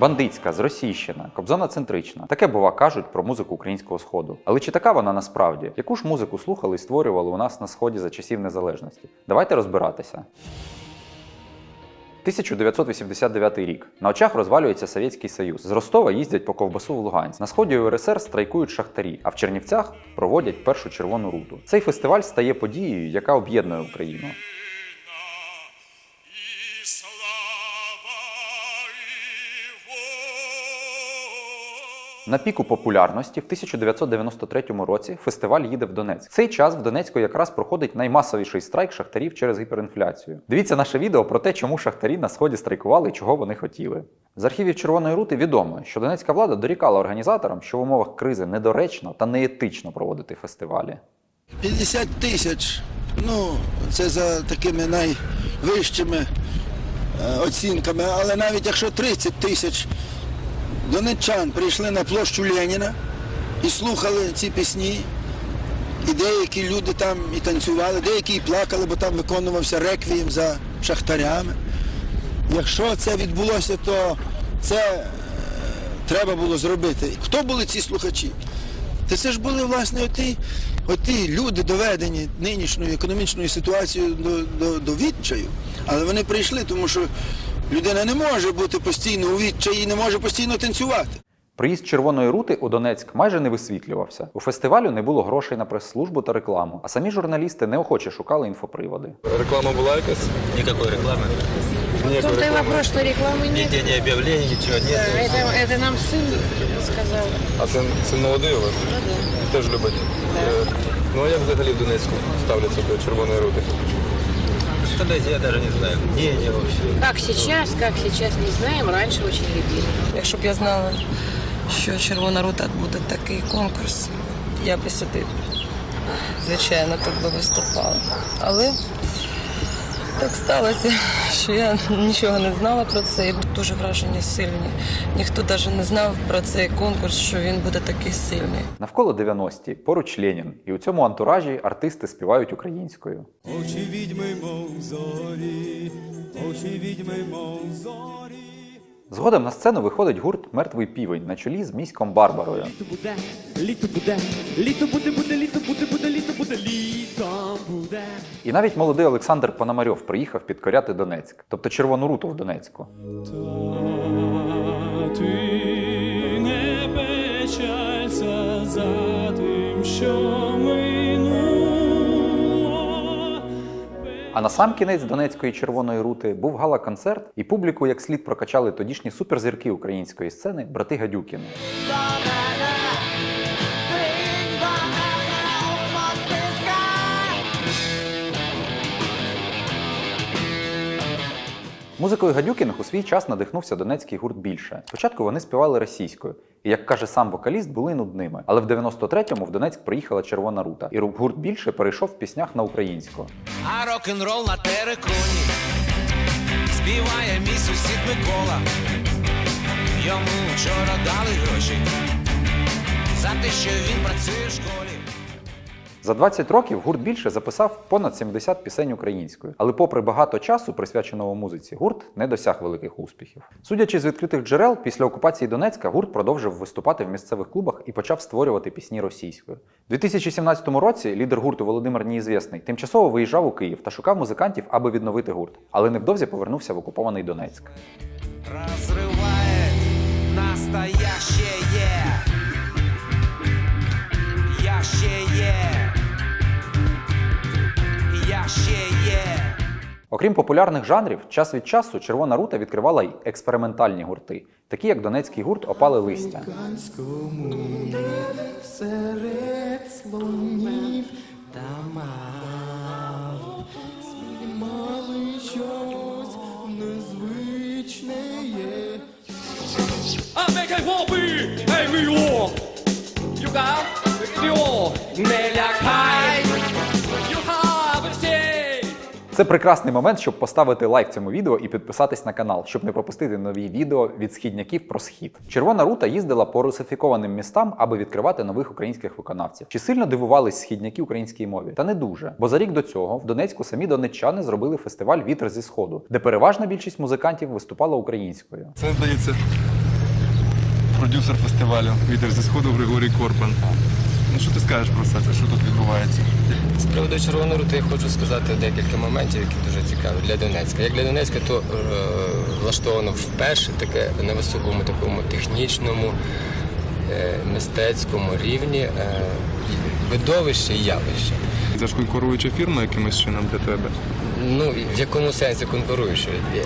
Бандитська, зросійщена, кобзона-центрична. Таке бува кажуть про музику українського сходу. Але чи така вона насправді? Яку ж музику слухали і створювали у нас на сході за часів незалежності? Давайте розбиратися. 1989 рік. На очах розвалюється Совєтський Союз. З Ростова їздять по ковбасу в Луганськ. На сході УРСР страйкують шахтарі, а в Чернівцях проводять першу червону руту. Цей фестиваль стає подією, яка об'єднує Україну. На піку популярності в 1993 році фестиваль їде в Донецьк. В цей час в Донецьку якраз проходить наймасовіший страйк шахтарів через гіперінфляцію. Дивіться наше відео про те, чому шахтарі на сході страйкували і чого вони хотіли. З архівів Червоної рути відомо, що донецька влада дорікала організаторам, що в умовах кризи недоречно та неетично проводити фестивалі. 50 тисяч. Ну, це за такими найвищими е, оцінками. Але навіть якщо 30 тисяч донеччан прийшли на площу Леніна і слухали ці пісні, і деякі люди там і танцювали, деякі і плакали, бо там виконувався реквієм за шахтарями. Якщо це відбулося, то це е, треба було зробити. Хто були ці слухачі? Та це ж були власне оті, оті люди доведені нинішньою економічною ситуацією до, до, до відчаю. Але вони прийшли, тому що людина не може бути постійно у відчаї і не може постійно танцювати. Приїзд Червоної рути у Донецьк майже не висвітлювався. У фестивалю не було грошей на прес-службу та рекламу, а самі журналісти неохоче шукали інфоприводи. Реклама була якась? Никакой рекламы. В Ніякої том-то и реклами. вопрос, что рекламы нет. Нигде не объявлений, ничего Да, нет. это, это нам сын сказал. А син, син молодий у вас? Теж любить. Е, Ну а як взагалі в Донецьку ставляться до червоної рути? Представляете, я даже не знаю, где они вообще. Как сейчас, как сейчас, не знаем. Раньше очень любили. Якщо б я знала, що Червона рута буде такий конкурс, я би сюди, звичайно, тут би виступала. Але так сталося, що я нічого не знала про це і дуже враження сильні. Ніхто навіть не знав про цей конкурс, що він буде такий сильний. Навколо 90-ті, поруч Ленін, і у цьому антуражі артисти співають українською. Очі відьми, мов зорі, очі відьми, мов зорі. Згодом на сцену виходить гурт Мертвий півень на чолі з міськом Барбарою. Літо буде, літо буде, літо буде, буде, літо буде, буде, літо буде, літо буде. І навіть молодий Олександр Пономарьов приїхав підкоряти Донецьк, тобто Червону руту в Донецьку. Та ти не печалься за тим, що. А на сам кінець Донецької червоної рути був гала-концерт, і публіку як слід прокачали тодішні суперзірки української сцени брати Гадюкіни. Музикою Гадюкіних у свій час надихнувся донецький гурт більше. Спочатку вони співали російською, і як каже сам вокаліст, були нудними. Але в 93-му в Донецьк приїхала Червона рута, і гурт більше перейшов в піснях на українську. А рок-н-рол на териконі співає мій сусід Микола. Йому вчора дали гроші за те, що він працює в школі. За 20 років гурт більше записав понад 70 пісень українською, але, попри багато часу, присвяченого музиці, гурт не досяг великих успіхів. Судячи з відкритих джерел, після окупації Донецька гурт продовжив виступати в місцевих клубах і почав створювати пісні російською. У 2017 році лідер гурту Володимир Неізвісний тимчасово виїжджав у Київ та шукав музикантів, аби відновити гурт, але невдовзі повернувся в окупований Донецьк. Разрывает настоящее. Окрім популярних жанрів, час від часу Червона рута відкривала й експериментальні гурти, такі як донецький гурт Опали листя. Серед слонів та мав спіймали щось незвичне. А нехай хлопи, ей мільйон! Юга, мільйон, не лякай! Це прекрасний момент, щоб поставити лайк цьому відео і підписатись на канал, щоб не пропустити нові відео від східняків про схід. Червона рута їздила по русифікованим містам, аби відкривати нових українських виконавців. Чи сильно дивувались східняки українській мові? Та не дуже. Бо за рік до цього в Донецьку самі донеччани зробили фестиваль Вітер зі сходу, де переважна більшість музикантів виступала українською. Це здається продюсер фестивалю Вітер зі сходу Григорій Корпан. Ну що ти скажеш про все це, що тут відбувається? З приводу червоної рути я хочу сказати декілька моментів, які дуже цікаві для Донецька. Як для Донецька, то е, влаштовано вперше таке на високому такому технічному, е, мистецькому рівні е, видовище і явище. Це ж конкуруюча фірма якимось чином для тебе. Ну, в якому сенсі конкуруючи? Я,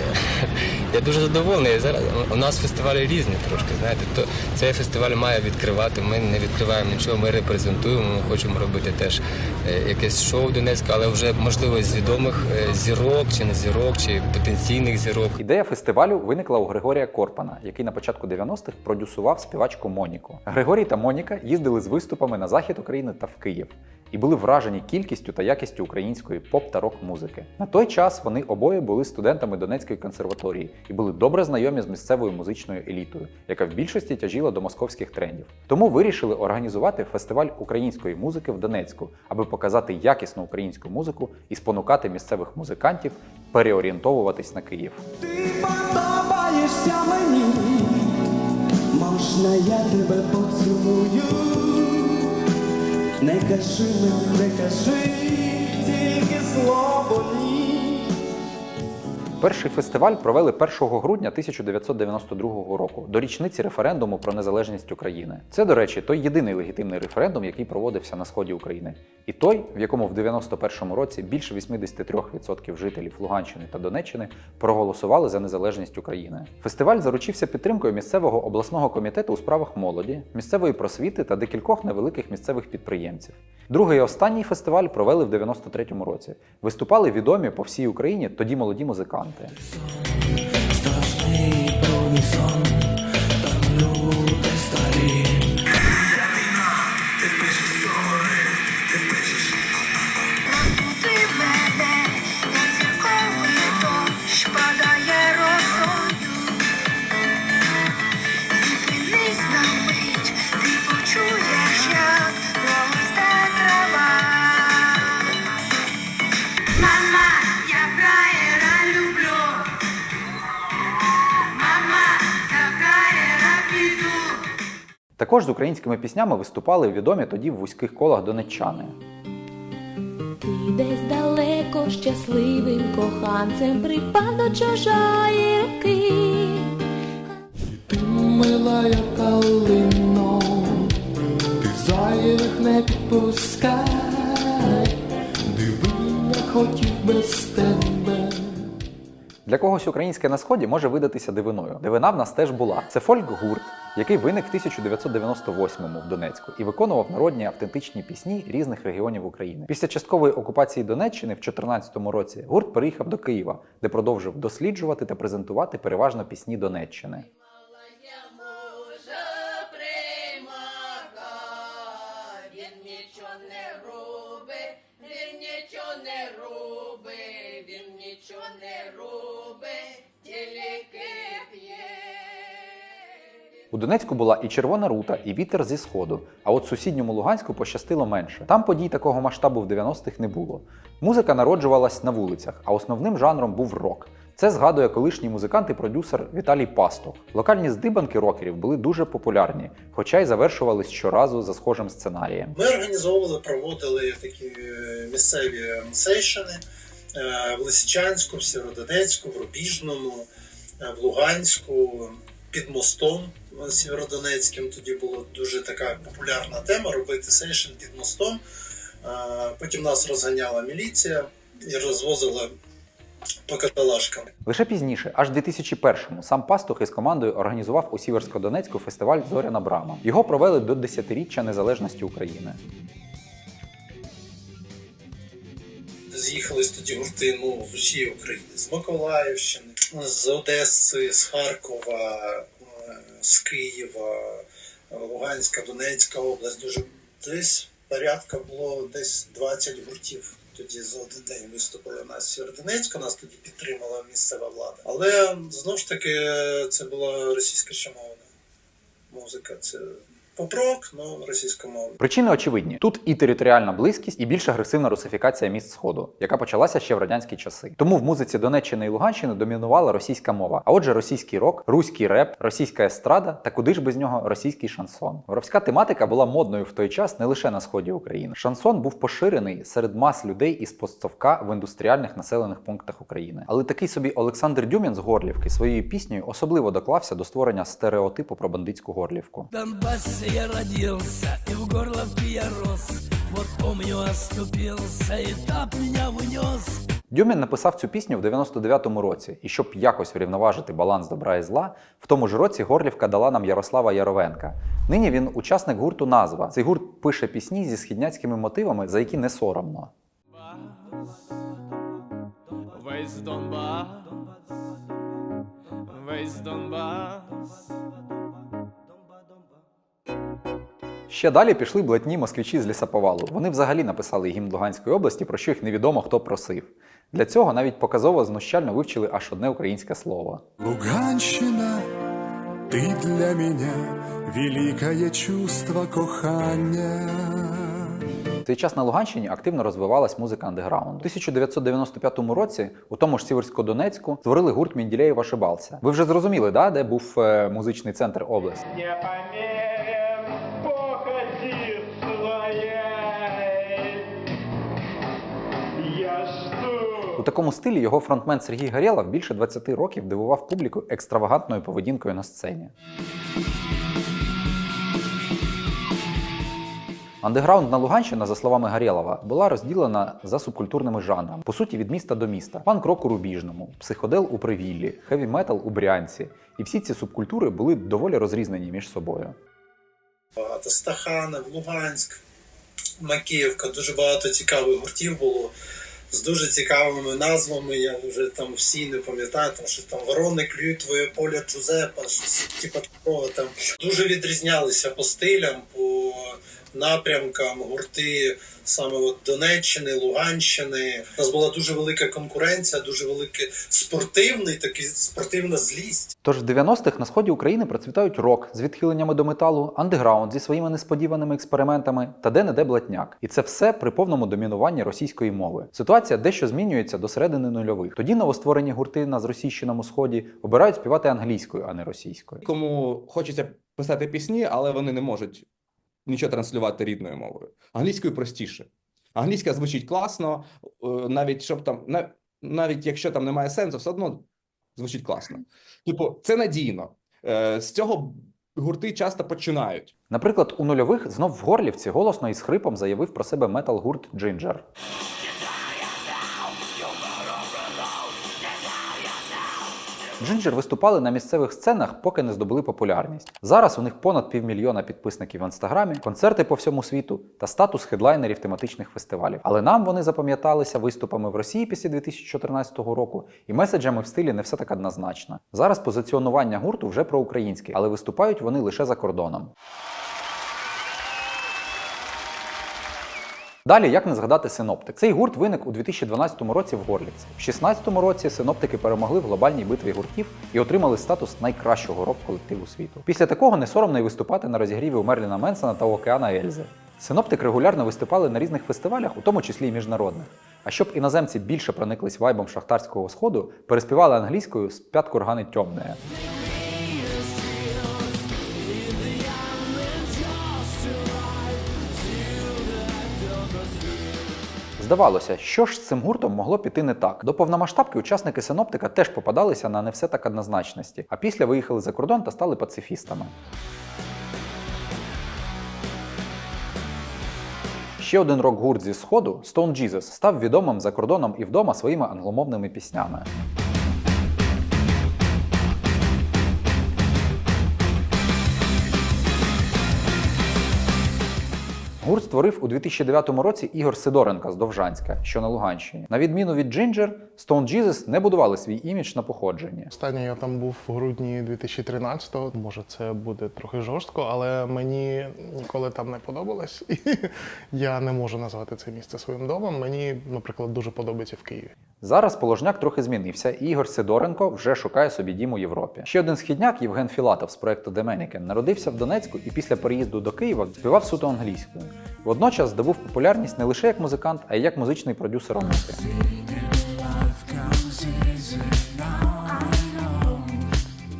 я дуже задоволений. Зараз у нас фестивалі різні трошки, знаєте. То цей фестиваль має відкривати. Ми не відкриваємо нічого, ми репрезентуємо. Ми хочемо робити теж е, якесь шоу Донецька, але вже можливо з відомих е, зірок чи не зірок, чи потенційних зірок. Ідея фестивалю виникла у Григорія Корпана, який на початку 90-х продюсував співачку Моніку. Григорій та Моніка їздили з виступами на захід України та в Київ і були вражені кількістю та якістю української поп та рок-музики. На той час вони обоє були студентами Донецької консерваторії і були добре знайомі з місцевою музичною елітою, яка в більшості тяжіла до московських трендів. Тому вирішили організувати фестиваль української музики в Донецьку, аби показати якісну українську музику і спонукати місцевих музикантів переорієнтовуватись на Київ. Ти подобаєшся мені, можна я тебе поцілую? Не кажи мені, не кажи, тільки слово ні. Перший фестиваль провели 1 грудня 1992 року до річниці референдуму про незалежність України. Це, до речі, той єдиний легітимний референдум, який проводився на сході України, і той, в якому в 91-му році більше 83% жителів Луганщини та Донеччини проголосували за незалежність України. Фестиваль заручився підтримкою місцевого обласного комітету у справах молоді, місцевої просвіти та декількох невеликих місцевих підприємців. Другий і останній фестиваль провели в 93-му році. Виступали відомі по всій Україні тоді молоді музиканти. Ти Також з українськими піснями виступали відомі тоді в вузьких колах донеччани. Ти десь далеко щасливим коханцем припав до чужої руки. Мила як калино, ти зайвих не підпускай, диви, як хотів без тебе. Для когось українське на сході може видатися дивиною. Дивина в нас теж була. Це фольк-гурт, який виник в 1998-му в Донецьку і виконував народні автентичні пісні різних регіонів України. Після часткової окупації Донеччини в 2014 році гурт переїхав до Києва, де продовжив досліджувати та презентувати переважно пісні Донеччини. Донецьку була і червона рута, і вітер зі сходу. А от сусідньому Луганську пощастило менше. Там подій такого масштабу в 90-х не було. Музика народжувалась на вулицях, а основним жанром був рок. Це згадує колишній музикант і продюсер Віталій Пастух. Локальні здибанки рокерів були дуже популярні, хоча й завершувались щоразу за схожим сценарієм. Ми організовували, проводили такі е, місцеві сейшени е, в Лисичанську, в Сєвєродонецьку, в Рубіжному, е, в Луганську, під мостом е, Сєвєродонецьким. Тоді була дуже така популярна тема робити сейшен під мостом. Е, Потім нас розганяла міліція і розвозила по каталажкам. Лише пізніше, аж 2001-му, сам Пастух із командою організував у Сіверсько-Донецьку фестиваль Зоряна Брама. Його провели до 10-річчя незалежності України. З'їхались тоді гурти ну, з усієї України, з Миколаївщини, з Одеси, з Харкова, е, з Києва, Луганська, Донецька область. Дуже десь порядка було десь 20 гуртів. Тоді за один день виступили на нас Сєвєродонецьку, нас тоді підтримала місцева влада. Але знову ж таки це була російська мовна музика. Це Поп-рок, ну російськомовний. Причини очевидні: тут і територіальна близькість, і більш агресивна русифікація міст Сходу, яка почалася ще в радянські часи. Тому в музиці Донеччини і Луганщини домінувала російська мова. А отже, російський рок, руський реп, російська естрада та куди ж без нього російський шансон. Воровська тематика була модною в той час не лише на сході України. Шансон був поширений серед мас людей із постсовка в індустріальних населених пунктах України. Але такий собі Олександр Дюмін з Горлівки своєю піснею особливо доклався до створення стереотипу про бандитську Горлівку. В Донбассе я родился, и в горловке я рос. Вот помню, оступился, и так меня унес. Дюмін написав цю пісню в 99-му році, і щоб якось врівноважити баланс добра і зла, в тому ж році Горлівка дала нам Ярослава Яровенка. Нині він учасник гурту Назва. Цей гурт пише пісні зі східняцькими мотивами, за які не соромно. Весь Донбас, весь Донбас. Ще далі пішли блатні москвичі з лісоповалу. Вони взагалі написали гімн Луганської області, про що їх невідомо хто просив. Для цього навіть показово знущально вивчили аж одне українське слово. Луганщина, ти для мене великое чувство кохання. В цей час на Луганщині активно розвивалась музика андеграунду. У 1995 році у тому ж Сіверсько-Донецьку створили гурт Мінділеєва Шибалця. Ви вже зрозуміли, да, де був е, музичний центр області? Такому стилі його фронтмен Сергій Горєлов більше 20 років дивував публіку екстравагантною поведінкою на сцені. Андеграунд на Луганщина, за словами Горєлова, була розділена за субкультурними жанрами, по суті, від міста до міста. Панк-рок у Рубіжному, психодел у Привіллі, хеві-метал у Брянці. І всі ці субкультури були доволі розрізнені між собою. Багато Стаханов, Луганськ, Макіївка, дуже багато цікавих гуртів було. З дуже цікавими назвами, я вже там всі не пам'ятаю, там що там ворони клюють твоє поле Джузепа, щось типу такого там. Дуже відрізнялися по стилям, по напрямкам, гурти саме от Донеччини, Луганщини. У нас була дуже велика конкуренція, дуже великий спортивний, такий спортивна злість. Тож в 90-х на сході України процвітають рок з відхиленнями до металу, андеграунд зі своїми несподіваними експериментами та де-не-де блатняк. І це все при повному домінуванні російської мови. Ситуація дещо змінюється до середини нульових. Тоді новостворені гурти на зросійщеному сході обирають співати англійською, а не російською. Кому хочеться писати пісні, але вони не можуть нічого транслювати рідною мовою. Англійською простіше. Англійська звучить класно, е, навіть щоб там, нав- навіть якщо там немає сенсу, все одно звучить класно. Типу, це надійно. Е, З цього гурти часто починають. Наприклад, у нульових знов в Горлівці голосно і з хрипом заявив про себе метал-гурт Джинджер. Джинджер виступали на місцевих сценах, поки не здобули популярність. Зараз у них понад півмільйона підписників в інстаграмі, концерти по всьому світу та статус хедлайнерів тематичних фестивалів. Але нам вони запам'яталися виступами в Росії після 2014 року і меседжами в стилі не все так однозначно. Зараз позиціонування гурту вже проукраїнське, але виступають вони лише за кордоном. Далі, як не згадати синоптик. Цей гурт виник у 2012 році в Горлівці. В 2016 році синоптики перемогли в глобальній битві гуртів і отримали статус найкращого рок-колективу світу. Після такого не соромно й виступати на розігріві у Мерліна Менсона та Океана Ельзи. Синоптик регулярно виступали на різних фестивалях, у тому числі й міжнародних. А щоб іноземці більше прониклись вайбом шахтарського сходу, переспівали англійською з п'ят кургани тьомне. Здавалося, що ж з цим гуртом могло піти не так. До повномасштабки учасники синоптика теж попадалися на не все так однозначності, а після виїхали за кордон та стали пацифістами. Ще один рок-гурт зі сходу Stone Jesus став відомим за кордоном і вдома своїми англомовними піснями. Створив у 2009 році Ігор Сидоренко з Довжанська, що на Луганщині. На відміну від Ginger, Stone Jesus не будували свій імідж на походженні. Останній я там був в грудні 2013-го. Може, це буде трохи жорстко, але мені ніколи там не подобалось. І я не можу назвати це місце своїм домом. Мені, наприклад, дуже подобається в Києві. Зараз положняк трохи змінився, і Ігор Сидоренко вже шукає собі дім у Європі. Ще один східняк, Євген Філатов з проекту Деменікен, народився в Донецьку і після переїзду до Києва співав суто англійською. Водночас здобув популярність не лише як музикант, а й як музичний продюсер музики.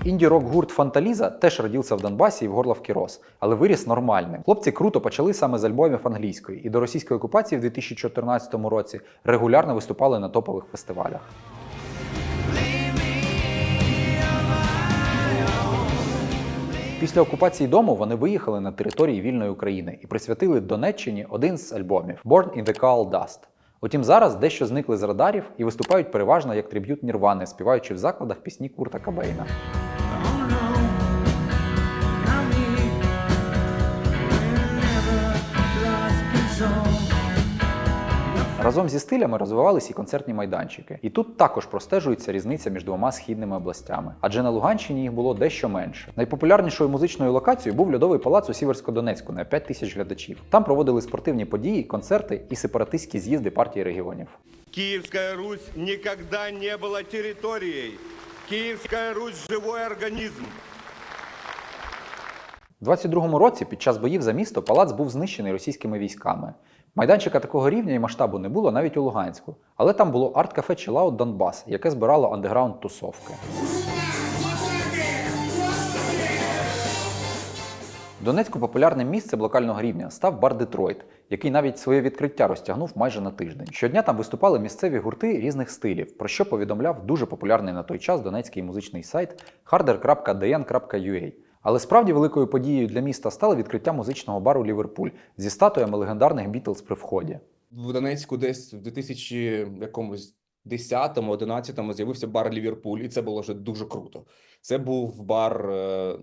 Інді-рок гурт Фанталіза теж родився в Донбасі і в Горловці рос, але виріс нормальним. Хлопці круто почали саме з альбомів англійської і до російської окупації в 2014 році регулярно виступали на топових фестивалях. Після окупації дому вони виїхали на території вільної України і присвятили Донеччині один з альбомів Born in the Coal Dust. Утім, зараз дещо зникли з радарів і виступають переважно як триб'ют Нірвани, співаючи в закладах пісні Курта Кабейна. Разом зі стилями розвивалися і концертні майданчики. І тут також простежується різниця між двома східними областями, адже на Луганщині їх було дещо менше. Найпопулярнішою музичною локацією був льодовий палац у Сіверсько-Донецьку на 5 тисяч глядачів. Там проводили спортивні події, концерти і сепаратистські з'їзди партії регіонів. Киевская Русь никогда не была территорией. Киевская Русь – живой организм. У 22-му році під час боїв за місто палац був знищений російськими військами. Майданчика такого рівня і масштабу не було навіть у Луганську, але там було арт-кафе Chillout Донбас, яке збирало андеграунд тусовки. Донецьку популярним місцем локального рівня став бар Детройт, який навіть своє відкриття розтягнув майже на тиждень. Щодня там виступали місцеві гурти різних стилів, про що повідомляв дуже популярний на той час донецький музичний сайт harder.dn.ua. Але справді великою подією для міста стало відкриття музичного бару Ліверпуль зі статуями легендарних Бітлз при вході. В Донецьку десь в 2000 якомусь 10-11 з'явився бар Ліверпуль, і це було вже дуже круто. Це був бар е,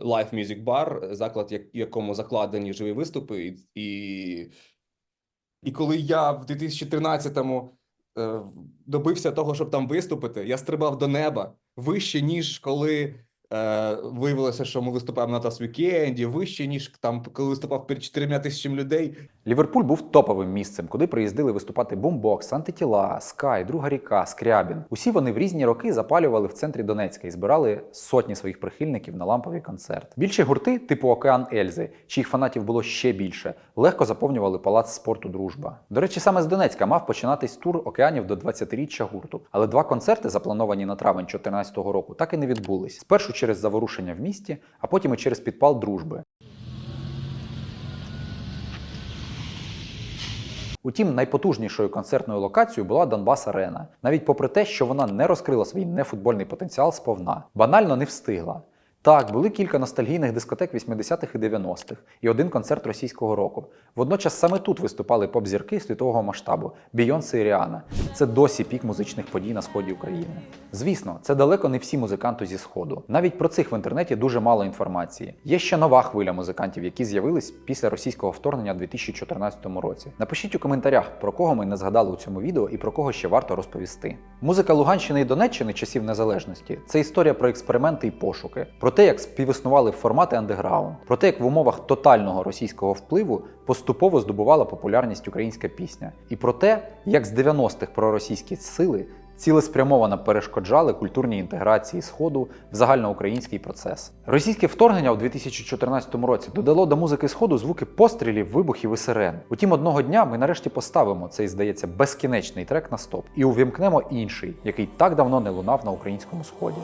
Live Music Bar, заклад, в якому закладені живі виступи. І, і, коли я в 2013-му е, добився того, щоб там виступити, я стрибав до неба вище, ніж коли виявилося, що ми виступаємо на Тас Вікенді, вище, ніж там, коли виступав перед 4 тисячами людей. Ліверпуль був топовим місцем, куди приїздили виступати Бумбокс, Антитіла, Скай, Друга ріка, Скрябін. Усі вони в різні роки запалювали в центрі Донецька і збирали сотні своїх прихильників на ламповий концерт. Більші гурти, типу Океан Ельзи, чиїх фанатів було ще більше, легко заповнювали палац спорту Дружба. До речі, саме з Донецька мав починатись тур океанів до 20-річчя гурту. Але два концерти, заплановані на травень 2014 року, так і не відбулись. Спершу через заворушення в місті, а потім і через підпал дружби. Утім, найпотужнішою концертною локацією була Донбас Арена, навіть попри те, що вона не розкрила свій нефутбольний потенціал сповна, банально не встигла. Так, були кілька ностальгійних дискотек 80-х і 90-х і один концерт російського року. Водночас саме тут виступали поп-зірки світового масштабу Бійонсе і Ріана. Це досі пік музичних подій на сході України. Звісно, це далеко не всі музиканти зі сходу. Навіть про цих в інтернеті дуже мало інформації. Є ще нова хвиля музикантів, які з'явились після російського вторгнення у 2014 році. Напишіть у коментарях, про кого ми не згадали у цьому відео і про кого ще варто розповісти. Музика Луганщини і Донеччини часів незалежності це історія про експерименти і пошуки, про те, як співіснували формати андеграунд, про те, як в умовах тотального російського впливу поступово здобувала популярність українська пісня, і про те, як з 90-х проросійські сили цілеспрямовано перешкоджали культурній інтеграції Сходу в загальноукраїнський процес. Російське вторгнення у 2014 році додало до музики Сходу звуки пострілів, вибухів і сирен. Утім, одного дня ми нарешті поставимо цей, здається, безкінечний трек на стоп і увімкнемо інший, який так давно не лунав на українському сході.